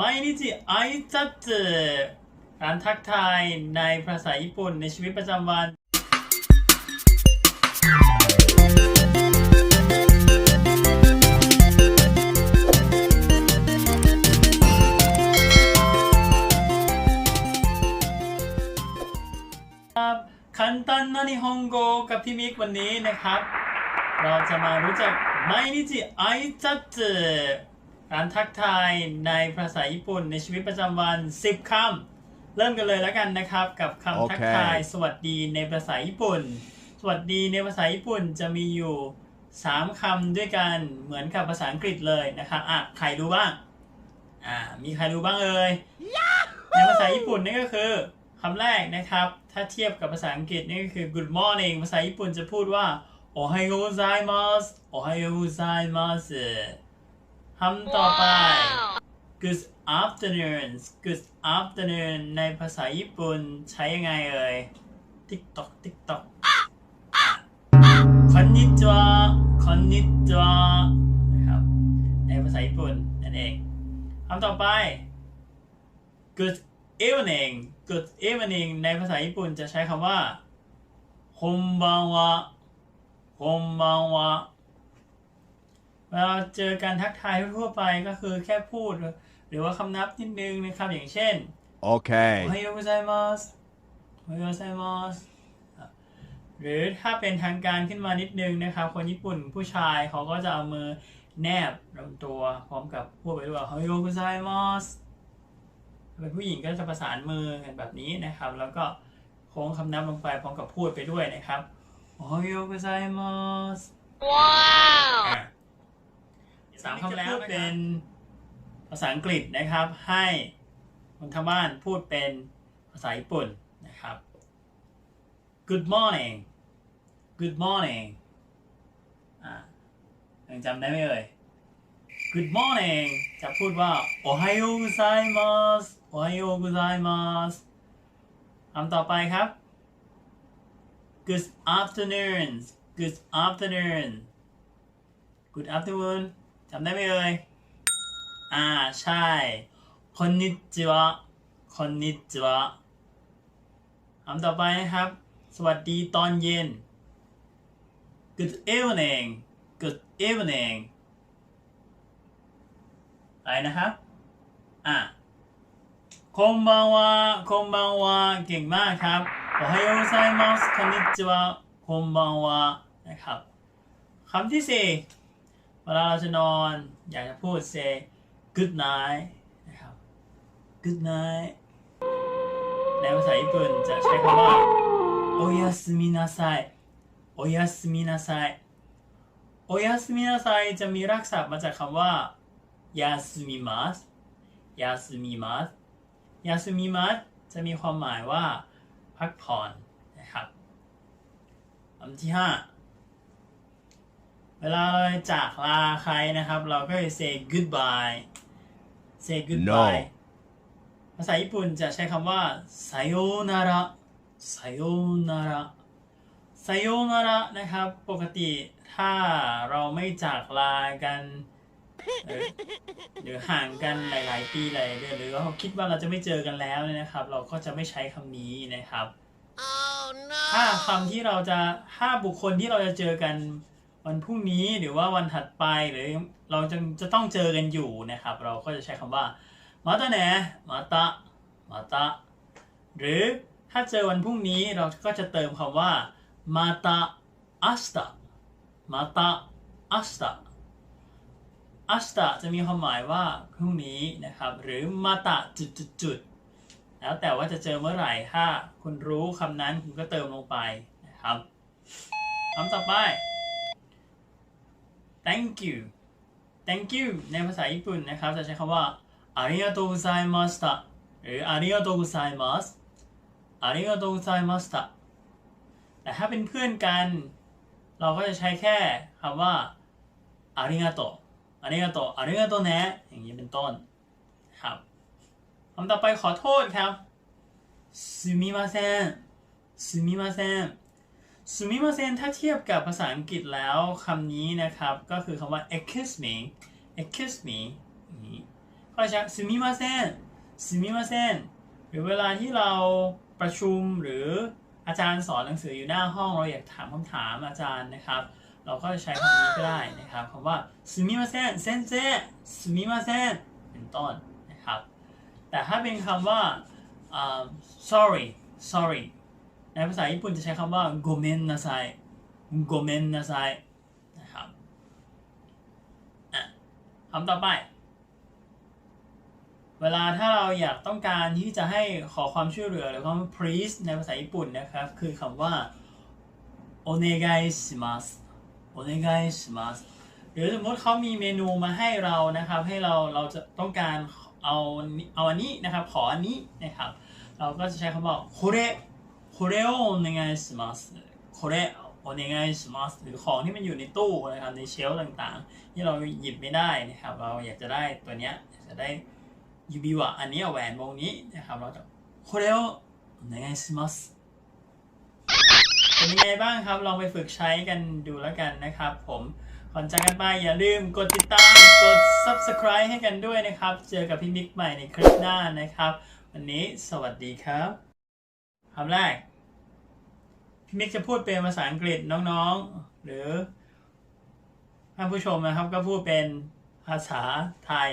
毎日挨拶การทักทายในภาษาญี่ปุ่นในชีวิตประจำวัน ครับคันตันนานิฮงโกกับพี่มิกวันนี้นะครับ เราจะมารู้จักไมนิจิไอจัต การทักทายในภาษาญี่ปุ่นในชีวิตประจำวัน 10คำเริ่มกันเลยแล้วกันนะครับ กับคำทักทายสวัสดีในภาษาญี่ปุ่น สวัสดีในภาษาญี่ปุ่นจะมีอยู่ 3คำด้วยกันเหมือนกับภาษาอังกฤษเลยนะครับอะใครรู้บ้างอ่ามีใครรู้บ้างเอ่ยในภาษาญี่ปุ่นนี่ก็คือคำแรกนะครับ ถ้าเทียบกับภาษาอังกฤษนี่ก็คือ good morning ภาษาญี่ปุ่นจะพูดว่าโอไฮโอไซมัสโอไฮโอไซมัส คำต่อไป good afternoon good afternoon ในภาษาญี่ปุ่นใช้ยังไงเอ่ย TikTok TikTok คอนนิจวาคอนนิจวานะครับในภาษาญี่ปุ่นนั่นเองคำต่อไป Good evening Good evening ในภาษาญี่ปุ่นจะใช้คำว่าคมบังวะคมบังวะ เวลาเจอการทักทายทั่วๆไปก็คือแค่พูด หรือว่าคำนับนิดนึงนะครับอย่างเช่น โอ Okay. ฮายโอกุไซมัสโอฮายโอกุไซมัสหรือถ้าเป็นทางการขึ้นมานิดนึงนะครับ คนญี่ปุ่นผู้ชายเขาก็จะเอามือแนบลำตัวพร้อมกับพูดไปด้วยว่าฮายโอกุไซมัสเป็นผู้หญิงก็จะประสานมือกันแบบนี้นะครับ แล้วก็โค้งคำนับลงไปพร้อมกับพูดไปด้วยนะครับโอโยกุไซมัสว้าว สามคำแล้วเป็นภาษาอังกฤษนะครับ ให้คนทางบ้านพูดเป็นภาษาญี่ปุ่นนะครับ Good morning Good morning อ่ายังจำได้ไหมเอ่ย Good morning จะพูดว่าโอไฮโอกุไซมัสโอไฮโอกุไซมัสคำต่อไปครับ Good afternoon Good afternoon Good afternoon จำได้ไหมเอ่ย อ่าใช่คอนนิจวะคอนนิจวะคำต่อไปนะครับ สวัสดีตอนเย็น Good evening Good evening อะไรนะครับ อ่าคงบังวะคงบังวะเก่งมากครับโอฮโยไซมัสคอนนิจิวะคงบางวานะครับคำที่สี่ เวลาเราจะนอน อยากจะพูด say good night นะครับ good night ในภาษาญี่ปุ่นจะใช้คำว่าโอยาสมินาไซโอยาสมินาไซโอยาสมินาไซจะมีรากศัพท์มาจากคำว่ายาสมิมัสยาสมิมัสยาสมิมัสจะมีความหมายว่าพักผ่อนนะครับคำที่ห้า เวลาเราจากลาใครนะครับ เราก็จะ say goodbye say goodbye ภาษาญี่ปุ่นจะใช้คำว่าไซโยนาระไซโยนาระไซโยนาระนะครับ ปกติถ้าเราไม่จากลากันหรือหรือห่างกันหลาย ๆ ปีหลายเดือนหรือว่าเราคิดว่าเราจะไม่เจอกันแล้วเนี่ยนะครับ เราก็จะไม่ใช้คำนี้นะครับ oh no ถ้าคำที่เราจะถ้าบุคคลที่เราจะเจอกัน วันพรุ่งนี้หรือว่าวันถัดไปหรือเราจะจะต้องเจอกันอยู่นะครับ เราก็จะใช้คำว่ามาตาแหนมาตามาตาหรือถ้าเจอวันพรุ่งนี้เราก็จะเติมคำว่ามาตาอัสตามาตาอัสตาอัสตาจะมีความหมายว่าพรุ่งนี้นะครับ หรือมาตาจุดจุดจุดแล้วแต่ว่าจะเจอเมื่อไหร่ถ้าคุณรู้คำนั้นคุณก็เติมลงไปนะครับคำต่อไป thank you thank you ในภาษาญี่ปุ่นนะครับ จะใช้คำว่าありがとうございましたหรือありがとうございますありがとうございましたแต่ถ้าเป็นเพื่อนกัน เราก็จะใช้แค่คำว่าอาริงาโตอาริงาโตอาริงนะอย่างนี้เป็นต้นครับคำต่อไปขอโทษครับすみませんすみません สมิมาเซนถ้าเทียบกับภาษาอังกฤษแล้วคำนี้นะครับ ก็คือคำว่า excuse me excuse me ก็จะสมิมาเซนสมิมาเซนหรือเวลาที่เราประชุมหรืออาจารย์สอนหนังสืออยู่หน้าห้องเราอยากถามคำถามอาจารย์นะครับ เราก็จะใช้คำนี้ก็ได้นะครับคำว่าสมิมาเซนเซนเซสมิมาเซนเป็นต้นนะครับ แต่ถ้าเป็นคำว่า sorry sorry ในภาษาญี่ปุ่นจะใช้คำว่าโกเมนนาไซโกเมนนาไซนะครับคำต่อไป เวลาถ้าเราอยากต้องการที่จะให้ขอความช่วยเหลือหรือคำว่า please ในภาษาญี่ปุ่นนะครับ คือคำว่าお願いしますお願いしますหรือสมมติเขามีเมนูมาให้เรานะครับ ให้เราเราจะต้องการเอาเอาอันนี้นะครับ ขออันนี้นะครับ เราก็จะใช้คำว่าโค これをお願いしますこれお願いしますหรือของที่มันอยู่ในตู้นะครับในเชลฟ์ต่างๆ ที่เราหยิบไม่ได้นะครับ เราอยากจะได้ตัวเนี้ยอยากจะได้ ยูบิวะอันนี้แหวนวงนี้นะครับ เราจะこれをお願いしますเป็นยังไงบ้างครับ ลองไปฝึกใช้กันดูแล้วกันนะครับ ผมก่อนจากกันไปอย่าลืมกดติดตาม กด subscribe ให้กันด้วยนะครับ เจอกับพี่มิกใหม่ในคลิปหน้านะครับ วันนี้สวัสดีครับคำแรก พี่มิกจะพูดเป็นภาษาอังกฤษน้องๆ หรือท่านผู้ชมนะครับก็พูดเป็นภาษาไทย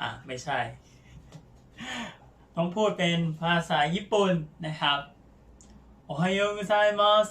อะ ไม่ใช่ ต้องพูดเป็นภาษาญี่ปุ่นนะครับ โอไฮโอกุไซมัส